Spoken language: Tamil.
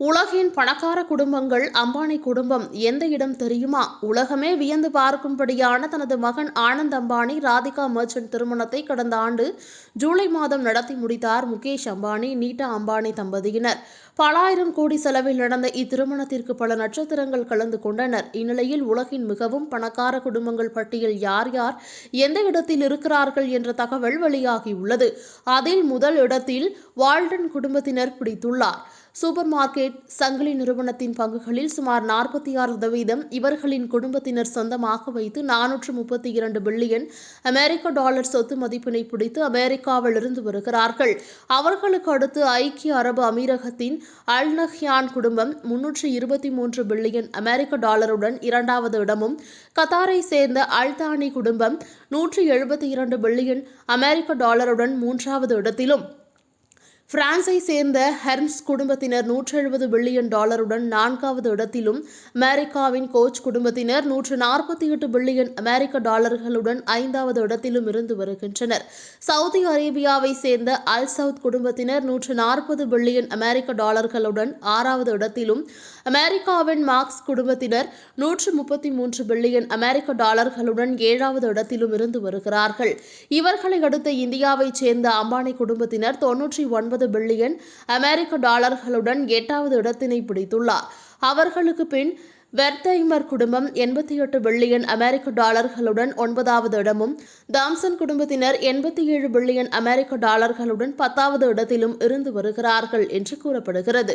உலகின் பணக்கார குடும்பங்கள் அம்பானி குடும்பம் எந்த இடம் தெரியுமா? உலகமே வியந்து பார்க்கும்படியான தனது மகன் ஆனந்த் அம்பானி ராதிகா மர்ச்சன்ட் திருமணத்தை கடந்த ஆண்டு ஜூலை மாதம் நடத்தி முடித்தார் முகேஷ் அம்பானி நீட்டா அம்பானி தம்பதியினர். பல ஆயிரம் கோடி செலவில் நடந்த இத்திருமணத்திற்கு பல நட்சத்திரங்கள் கலந்து கொண்டனர். இந்நிலையில் உலகின் மிகவும் பணக்கார குடும்பங்கள் பட்டியல் யார் யார் எந்த இடத்தில் இருக்கிறார்கள் என்ற தகவல் வெளியாகியுள்ளது. அதில் முதல் இடத்தில் வால்டன் குடும்பத்தினர் பிடித்துள்ளார். சூப்பர் மார்க்கெட் சங்கிலி நிறுவனத்தின் பங்குகளில் சுமார் நாற்பத்தி ஆறு சதவீதம் இவர்களின் குடும்பத்தினர் சொந்தமாக வைத்து நானூற்று முப்பத்தி இரண்டு பில்லியன் அமெரிக்க டாலர் சொத்து மதிப்பினை பிடித்து அமெரிக்காவிலிருந்து வருகிறார்கள். அவர்களுக்கு அடுத்து ஐக்கிய அரபு அமீரகத்தின் அல் நஹ்யான் குடும்பம் முன்னூற்று இருபத்தி மூன்று பில்லியன் அமெரிக்க டாலருடன் இரண்டாவது இடமும் கத்தாரை சேர்ந்த அல்தானி குடும்பம் நூற்று எழுபத்தி இரண்டு பில்லியன் அமெரிக்க டாலருடன் மூன்றாவது இடத்திலும். பிரான்ஸை சேர்ந்த ஹெர்ம்ஸ் குடும்பத்தினர் நூற்றி எழுபது பில்லியன் டாலருடன் நான்காவது இடத்திலும் அமெரிக்காவின் கோச் குடும்பத்தினர் நூற்று நாற்பத்தி எட்டு பில்லியன் அமெரிக்க டாலர்களுடன் ஐந்தாவது இடத்திலும் இருந்து வருகின்றனர். சவுதி அரேபியாவை சேர்ந்த அல் சவுத் குடும்பத்தினர் நூற்று நாற்பது பில்லியன் அமெரிக்க டாலர்களுடன் ஆறாவது இடத்திலும் அமெரிக்காவின் மார்க்ஸ் குடும்பத்தினர் நூற்று முப்பத்தி மூன்று பில்லியன் அமெரிக்க டாலர்களுடன் ஏழாவது இடத்திலும் இருந்து வருகிறார்கள். இவர்களை அடுத்த இந்தியாவைச் சேர்ந்த அம்பானி குடும்பத்தினர் தொன்னூற்றி ஒன்பது பில்லியன் அமெரிக்க டாலர்களுடன் எட்டாவது இடத்தினை பிடித்துள்ளார். அவர்களுக்கு பின் வெர்தைமர் குடும்பம் எண்பத்தி எட்டு பில்லியன் அமெரிக்க டாலர்களுடன் ஒன்பதாவது இடமும் தாம்சன் குடும்பத்தினர் எண்பத்தி ஏழு பில்லியன் அமெரிக்க டாலர்களுடன் பத்தாவது இடத்திலும் இருந்து வருகிறார்கள் என்று கூறப்படுகிறது.